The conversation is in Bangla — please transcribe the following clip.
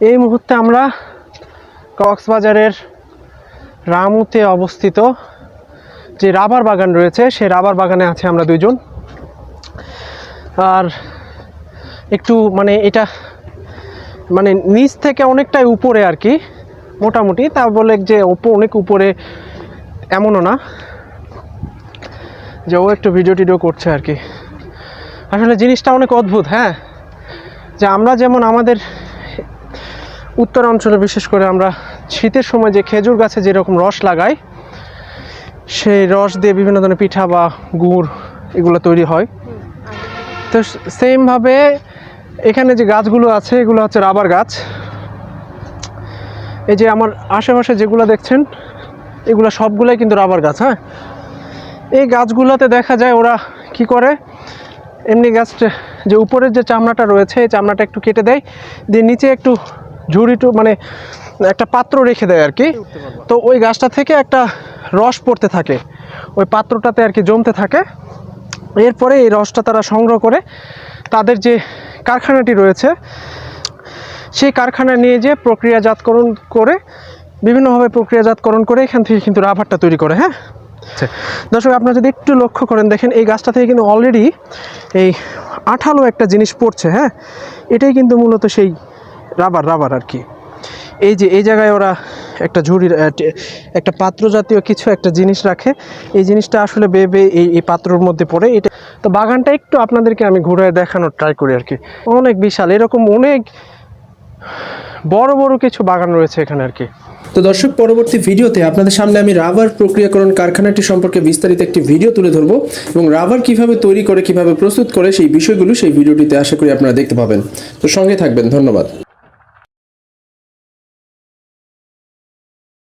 এই মুহূর্তে আমরা কক্সবাজারের রামুতে অবস্থিত যে রাবার বাগান রয়েছে, সেই রাবার বাগানে আছে আমরা দুজন আর একটু মানে এটা মানে নিচ থেকে অনেকটাই উপরে আর কি, মোটামুটি। তা বলে যে অনেক উপরে, এমনও না যে ও একটু ভিডিও টিডিও করছে আর কি। আসলে জিনিসটা অনেক অদ্ভুত হ্যাঁ? যে আমরা যেমন আমাদের উত্তর অঞ্চলে বিশেষ করে আমরা শীতের সময় যে খেজুর গাছে যেরকম রস লাগাই, সেই রস দিয়ে বিভিন্ন ধরনের পিঠা বা গুড় এগুলো তৈরি হয়। তো সেমভাবে এখানে যে গাছগুলো আছে, এগুলো হচ্ছে রাবার গাছ। এই যে আমার আশেপাশে যেগুলো দেখছেন, এগুলো সবগুলোই কিন্তু রাবার গাছ হ্যাঁ? এই গাছগুলোতে দেখা যায় ওরা কি করে? এমনি গাছটা যে উপরের যে চামড়াটা রয়েছে, এই চামড়াটা একটু কেটে দেয়, দিয়ে নিচে একটু ঝুড়িটু মানে একটা পাত্র রেখে দেয় আর কি। তো ওই গাছটা থেকে একটা রস পড়তে থাকে। ওই পাত্রটাতে আর কি জমতে থাকে। এরপরে এই রসটা তারা সংগ্রহ করে তাদের যে কারখানাটি রয়েছে সেই কারখানা নিয়ে যেয়ে প্রক্রিয়াজাতকরণ করে বিভিন্নভাবে প্রক্রিয়াজাতকরণ করে এখান থেকে কিন্তু রাবারটা তৈরি করে হ্যাঁ? আচ্ছা। দর্শক আপনারা যদি একটু লক্ষ্য করেন দেখেন এই গাছটা থেকে কিন্তু অলরেডি এই আঠালো একটা জিনিস পড়ছে হ্যাঁ? এটাই কিন্তু মূলত সেই রাবার রাবার আর কি। এই যে, এই জায়গায় ওরা একটা টে- একটা পাত্র জাতীয় কিছু একটা জিনিস রাখে। এই জিনিসটা আসলে বেবে এই এই পাত্রর মধ্যে পড়ে। এটা, তো বাগানটা একটু আপনাদেরকে আমি ঘুরে দেখানোর ট্রাই করি আর কি। অনেক বিশাল, এরকম অনেক বড় বড় কিছু বাগান রয়েছে এখানে আর কি। তো দর্শক, পরবর্তী ভিডিওতে আপনাদের সামনে আমি রাবার প্রক্রিয়াকরণ কারখানাটি সম্পর্কে বিস্তারিত একটি ভিডিও তুলে ধরবো এবং রাবার কীভাবে তৈরি করে, কীভাবে প্রস্তুত করে সেই বিষয়গুলো সেই ভিডিওটিতে আশা করি আপনারা দেখতে পাবেন। তো সঙ্গে থাকবেন, ধন্যবাদ।